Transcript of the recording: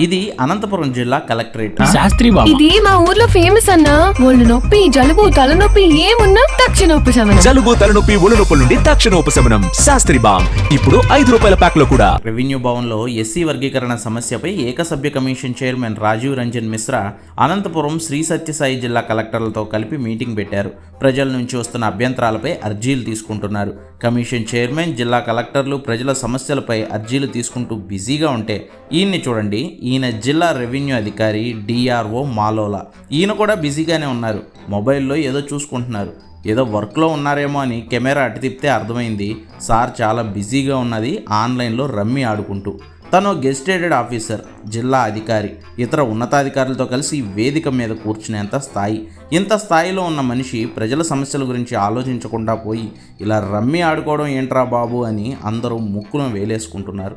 ఇది అనంతపురం జిల్లా కలెక్టరేట్. శాస్త్రి బాబు. ఇది మా ఊర్లో ఫేమస్ అన్న. ఒళ్ళు నొప్పి జలుబు తలనొప్పి ఏమున్నా తక్షణ ఉపశమనం. జలుబు తలనొప్పి ఒళ్ళు నొప్పుల నుండి తక్షణ ఉపశమనం. శాస్త్రి బామ్ ఇప్పుడు ఐదు రూపాయల ప్యాక్లో కూడా. రెవెన్యూ భవన్లో ఎస్సీ వర్గీకరణ సమస్యపై ఏకసభ్య కమిషన్ చైర్మన్ రాజీవ్ రంజన్ మిశ్రా అనంతపురం శ్రీ సత్యసాయి జిల్లా కలెక్టర్లతో కలిపి మీటింగ్ పెట్టారు. ప్రజల నుంచి వస్తున్న అభ్యంతరాలపై అర్జీలు తీసుకుంటున్నారు. కమిషన్ చైర్మన్ జిల్లా కలెక్టర్లు ప్రజల సమస్యలపై అర్జీలు తీసుకుంటూ బిజీగా ఉంటే ఈయన్ని చూడండి ఈయన జిల్లా రెవెన్యూ అధికారి డిఆర్ఓ మాలోలా. ఈయన కూడా బిజీగానే ఉన్నారు. మొబైల్లో ఏదో చూసుకుంటున్నారు. ఏదో వర్క్లో ఉన్నారేమో అని కెమెరా అటు తిప్పితే అర్థమైంది సార్ చాలా బిజీగా ఉన్నది ఆన్లైన్లో రమ్మి ఆడుకుంటూ. తను గెస్టేటెడ్ ఆఫీసర్ జిల్లా అధికారి. ఇతర ఉన్నతాధికారులతో కలిసి వేదిక మీద కూర్చునేంత స్థాయి. ఇంత స్థాయిలో ఉన్న మనిషి ప్రజల సమస్యల గురించి ఆలోచించకుండా పోయి ఇలా రమ్మి ఆడుకోవడం ఏంట్రా బాబు అని అందరూ ముక్కును వేలేసుకుంటున్నారు.